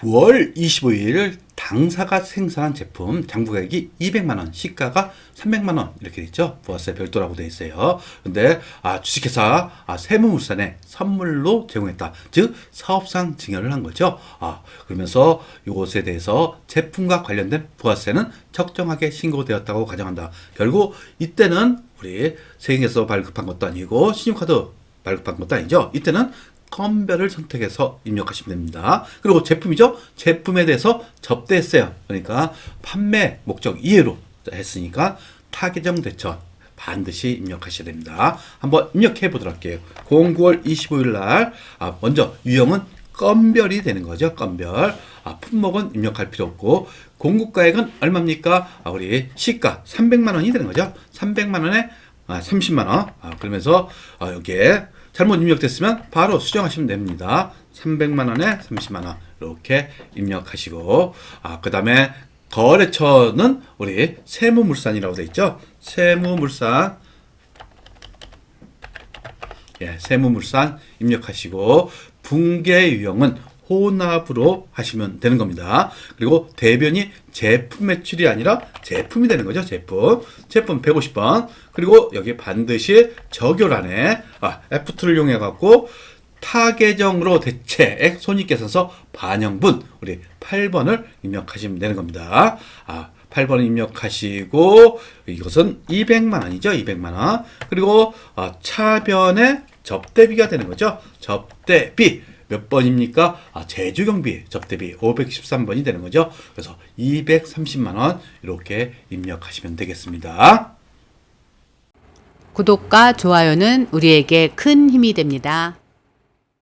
9월 25일 당사가 생산한 제품 장부가액이 200만 원, 시가가 300만 원 이렇게 있죠. 부가세 별도라고 되어 있어요. 근데 아, 주식회사 아, 세무물산에 선물로 제공했다. 즉 사업상 증여를 한 거죠. 아, 그러면서 이것에 대해서 제품과 관련된 부가세는 적정하게 신고되었다고 가정한다. 결국 이때는 우리 세금에서 발급한 것도 아니고 신용카드 발급한 것도 아니죠. 이때는 건별을 선택해서 입력하시면 됩니다. 그리고 제품이죠. 제품에 대해서 접대했어요. 그러니까 판매 목적 이해로 했으니까 타계정 대처 반드시 입력하셔야 됩니다. 한번 입력해 보도록 할게요. 09월 25일 날 아, 먼저 유형은 건별이 되는 거죠. 건별. 아, 품목은 입력할 필요 없고 공급가액은 얼마입니까? 아, 우리 시가 300만 원이 되는 거죠. 300만 원에 아, 30만 원. 아, 그러면서 아, 여기에 잘못 입력됐으면 바로 수정하시면 됩니다. 300만 원에 30만 원 이렇게 입력하시고 아 그 다음에 거래처는 우리 세무물산이라고 돼 있죠. 세무물산 예, 세무물산 입력하시고 붕괴 유형은 혼합으로 하시면 되는 겁니다. 그리고 대변이 제품 매출이 아니라 제품이 되는 거죠. 제품. 제품 150번. 그리고 여기 반드시 적요란에 아, F2를 이용해 갖고 타계정으로 대체액 손익계산서 반영분 우리 8번을 입력하시면 되는 겁니다. 아, 8번 입력하시고 이것은 200만 원이죠. 200만 원. 그리고 아, 차변의 접대비가 되는 거죠. 접대비 몇 번입니까? 아, 제주 경비 접대비 513번이 되는 거죠. 그래서 230만 원 이렇게 입력하시면 되겠습니다. 구독과 좋아요는 우리에게 큰 힘이 됩니다.